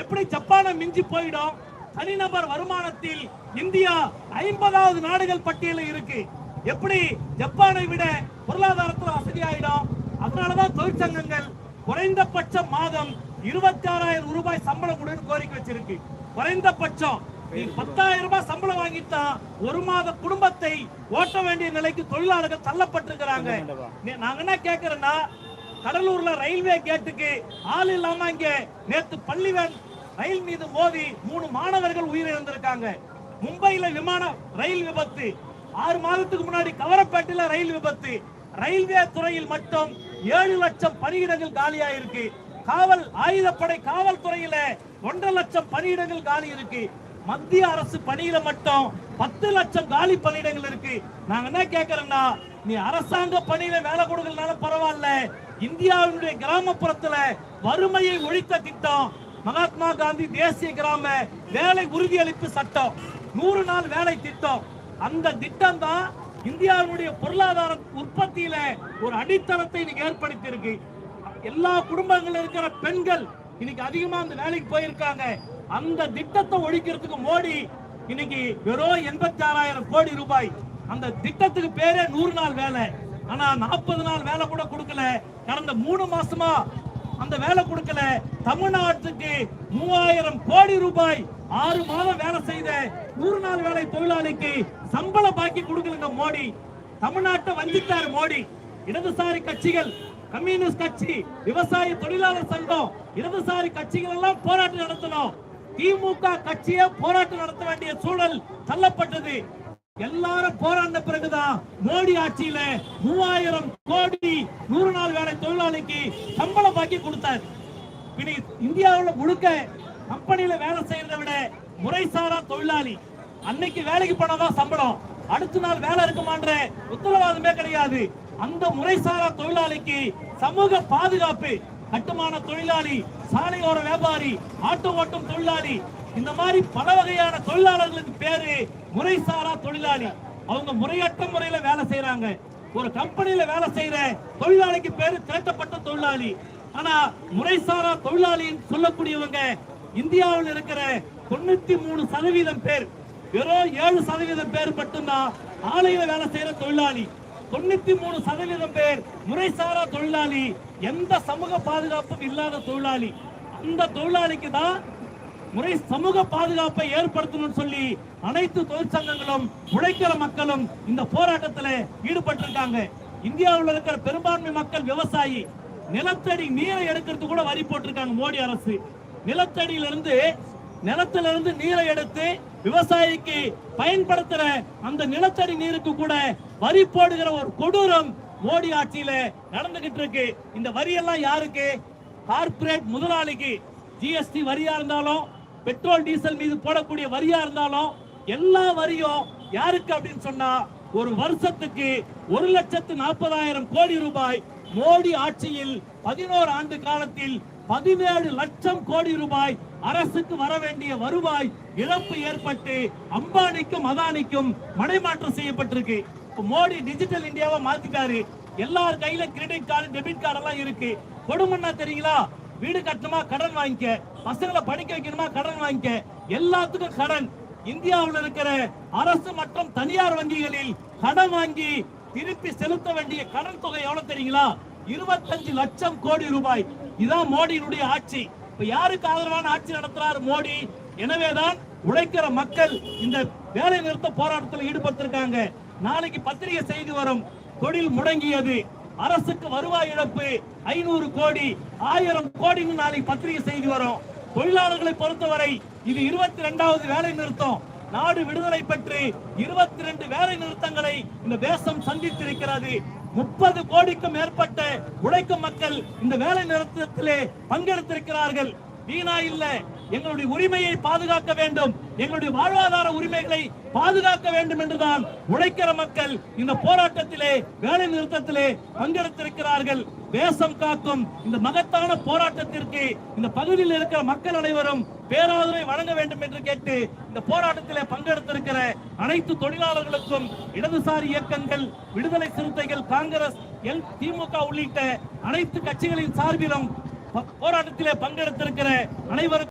எப்படி ஜப்பானை மிஞ்சி போயிடும்? தனிநபர் வருமானத்தில் இந்தியா ஐம்பதாவது நாடுகள் பட்டியலில் இருக்கு. எப்படி ஜப்பானை விட பொருளாதாரத்துல வசதியாயிடும்? அதனாலதான் தொழிற்சங்கங்கள் குறைந்தபட்ச மாதம் இருபத்தி ஆறாயிரம் ரூபாய் சம்பளம் கொடுன்னு கோரிக்கை வச்சிருக்கு. குறைந்தபட்சம் நீ பத்தாயிரம் ரூபாய் சம்பளம் வாங்கித்தான் ஒரு மாத குடும்பத்தை ஓட்ட வேண்டிய நிலைக்கு தொழிலாளர்கள் தள்ளப்பட்டிருக்கிறாங்க. நாங்க என்ன கேக்குறேன்னா கடலூர்ல ரயில்வே கேட்டுக்கு ஆள் இல்லாம இங்க நேத்து பள்ளிவன் ரயில் மீது மோதி மூணு மாணவர்கள் உயிரிழந்திருக்காங்க. மும்பையில விமான ரயில் விபத்து. ஆறு மாதத்துக்கு முன்னாடி கவரப்பேட்டையில ரயில் விபத்து. ரயில்வே துறையில் மட்டும் ஏழு லட்சம் பணியிடங்கள் காலியா இருக்கு காவல் ஆயுதப்படை காவல்துறையில ஒன்றரை லட்சம் பணியிடங்கள் காலி இருக்கு. மத்திய அரசு பணியில மட்டும் பத்து லட்சம் காலி பணியிடங்கள் இருக்கு. நாங்க என்ன கேக்குறோம்னா நீ அரசாங்க பணியில வேலை கொடுக்கறதுனால பரவாயில்ல. இந்தியாவினுடைய கிராமப்புறத்துல வறுமையை ஒழித்த திட்டம் மகாத்மா காந்தி தேசிய கிராம வேலை உறுதியளிப்பு சட்டம் நூறு நாள் வேலை திட்டம். அந்த திட்டம் தான் இந்தியாவினுடைய பொருளாதார உற்பத்தியில ஒரு அடித்தளத்தை இன்னைக்கு ஏற்படுத்தி இருக்கு எல்லா குடும்பங்கள்ல இருக்கிற பெண்கள் இன்னைக்கு அதிகமா அந்த வேலைக்கு போயிருக்காங்க. அந்த திட்டத்தை ஒழிக்கிறதுக்கு மோடி இன்னைக்கு வெறும் எண்பத்தி ஆறாயிரம் கோடி ரூபாய். அந்த திட்டத்துக்கு பேரே நூறு நாள் வேலை. ஆனா நாற்பது நாள் வேலை கூட கொடுக்கல. கடந்த மூணு மாசமா அந்த வேலை கொடுக்கல. தமிழ்நாட்டுக்கு மூவாயிரம் கோடி ரூபாய் ஆறு மாதம் வேலை செய்த நூறு நாள் வேலை தொழிலாளிக்கு சம்பள பாக்கி கொடுக்கலங்க மோடி. தமிழ்நாட்டை வஞ்சித்தார் மோடி. இடதுசாரி கட்சிகள் கம்யூனிஸ்ட் கட்சி விவசாய தொழிலாளர் சங்கம் இடதுசாரி கட்சிகள் எல்லாம் போராட்டம் நடத்தணும். திமுக கட்சியே போராட்டம் நடத்த வேண்டிய சூழல் தள்ளப்பட்டது. எல்லாரும் போராடின பிறகுதான் மோடி ஆட்சியில மூவாயிரம் கோடி நூறு நாள் வேலை தொழிலாளிக்கு சம்பளம் பாக்கி கொடுத்தார். இனி இந்தியாவில் முழுக்க கம்பெனியில வேலை செய்யறதை விட முறைசாரா தொழிலாளி. அன்னைக்கு வேலைக்கு போனாதான் சம்பளம். அடுத்த நாள் வேலை இருக்குமான்ற உத்தரவாதமே கிடையாது. அந்த முறைசாரா தொழிலாளிக்கு சமூக பாதுகாப்பு கட்டுமான தொழிலாளி சாலையோர வியாபாரி ஆட்டோ ஓட்டும் தொழிலாளி இந்த மாதிரி பல வகையான தொழிலாளர்களுக்கு பேரு முறைசாரா தொழிலாளி. அவங்க முறையற்ற முறையில வேலை செய்யறாங்க ஒரு கம்பெனியில வேலை செய்யற தொழிலாளிக்கு பேரு திரட்டப்பட்ட தொழிலாளி. ஆனா முறைசாரா தொழிலாளின்னு சொல்லக்கூடியவங்க இந்தியாவில் இருக்கிற தொண்ணூத்தி மூணு சதவீதம் பேர் வெறும் ஏழு சதவீதம் பேர் மட்டும்தான் ஆலையில வேலை செய்யற தொழிலாளி. தொண்ணூத்தி மூணு சதவீதம் பேர் முறைசாரா தொழிலாளி. எந்த சமூக பாதுகாப்பும் இல்லாத தொழிலாளி. அந்த தொழிலாளிக்கு தான் முறை சமூக பாதுகாப்பை ஏற்படுத்தணும்னு சொல்லி அனைத்து தொழிற்சங்கங்களும் உழைக்கிற மக்களும் இந்த போராட்டத்தில் ஈடுபட்டிருக்காங்க. இந்தியாவில் இருக்கிற பெரும்பான்மை மக்கள் விவசாயி நிலத்தடி நீரை எடுக்கிறது கூட வரி போட்டிருக்காங்க மோடி அரசு. நிலத்தடியிலிருந்து இருந்து இருந்து நீரை எடுத்து விவசாயிக்கு பயன்படுத்துற அந்த நிலத்தடி நீருக்கு கூட வரி போடுகிற ஒரு கொடூரம் மோடி ஆட்சியில நடந்துகிட்டு இருக்கு இந்த வரியெல்லாம் யாருக்கு? கார்ப்பரேட் முதலாளிக்கு. ஜிஎஸ்டி வரியா இருந்தாலும் பெட்ரோல் டீசல் மீது போடக்கூடிய வரியா இருந்தாலும் எல்லா வரியும் யாருக்கு அப்படின்னு சொன்னா ஒரு வருஷத்துக்கு ஒரு லட்சத்து நாற்பதாயிரம் கோடி ரூபாய் மோடி ஆட்சியில் பதினோரு ஆண்டு காலத்தில் பதினேழு லட்சம் கோடி ரூபாய் அரசுக்கு வர வேண்டிய வருவாய் இழப்பு ஏற்பட்டு அம்பானிக்கும் அதானிக்கும் மடைமாற்றம் செய்யப்பட்டிருக்கு. மோடி டிஜிட்டல் இந்தியாவை மாத்திட்டாரு. எல்லார் கையில கிரெடிட் கார்டு டெபிட் கார்டு எல்லாம் இருக்கு. கொடுமன்னா தெரியுங்களா? வீடு கட்டணுமா? கடன் வாங்கிக்க. பசங்களை படிக்க வைக்கணுமா? கடன் வாங்கிக்க. எல்லாத்துக்கும் கடன். இந்தியாவில் இருக்கிற அரசு மற்றும் தனியார் வங்கிகளில் கடன் வாங்கி திருப்பி செலுத்த வேண்டிய கடன் தொகை எவ்வளவு தெரியுங்களா? இருபத்தஞ்சு லட்சம் கோடி ரூபாய். இதான் மோடியினுடைய ஆட்சி. இப்ப யாருக்கு ஆதரவான ஆட்சி நடத்துறாரு மோடி? எனவேதான் உழைக்கிற மக்கள் இந்த வேலை நிறுத்த போராட்டத்தில் ஈடுபட்டிருக்காங்க. நாளைக்கு பத்திரிகை செய்தி வரும். தொழில் முடங்கியது. அரசுக்கு வருவாய் இழப்பு ஐநூறு கோடி ஆயிரம் கோடின்னு நாளை பத்திரிகை செய்தி வரும். தொழிலாளர்களை பொறுத்தவரை இது இருபத்தி ரெண்டாவது வேலை நிறுத்தம். நாடு விடுதலை பெற்று இருபத்தி ரெண்டு வேலை நிறுத்தங்களை இந்த தேசம் சந்தித்திருக்கிறது. முப்பது கோடிக்கும் மேற்பட்ட உழைக்கும் மக்கள் இந்த வேலை நிறுத்தத்திலே பங்கெடுத்திருக்கிறார்கள். வீணா இல்ல. எங்களுடைய உரிமையை பாதுகாக்க வேண்டும். எங்களுடைய வாழ்வாதார உரிமைகளை பாதுகாக்க வேண்டும் என்றுதான் உழைக்கிற மக்கள் இந்த போராட்டத்திலே வேலை நிறுத்தத்திலே பங்கெடுத்திருக்கிறார்கள். தேசம் காக்கும் இந்த மகத்தான போராட்டத்திற்கு இந்த பகுதியில் இருக்கிற மக்கள் அனைவரும் பேராதரவை வழங்க வேண்டும் என்று கேட்டு இந்த போராட்டத்திலே பங்கெடுத்திருக்கிற அனைத்து தொழிலாளர்களுக்கும் இடதுசாரி இயக்கங்கள் விடுதலை சிறுத்தைகள் காங்கிரஸ் எல் திமுக உள்ளிட்ட அனைத்து கட்சிகளின் சார்பிலும் போராட்டத்திலே பங்கெடுத்திருக்கிற அனைவருக்கும்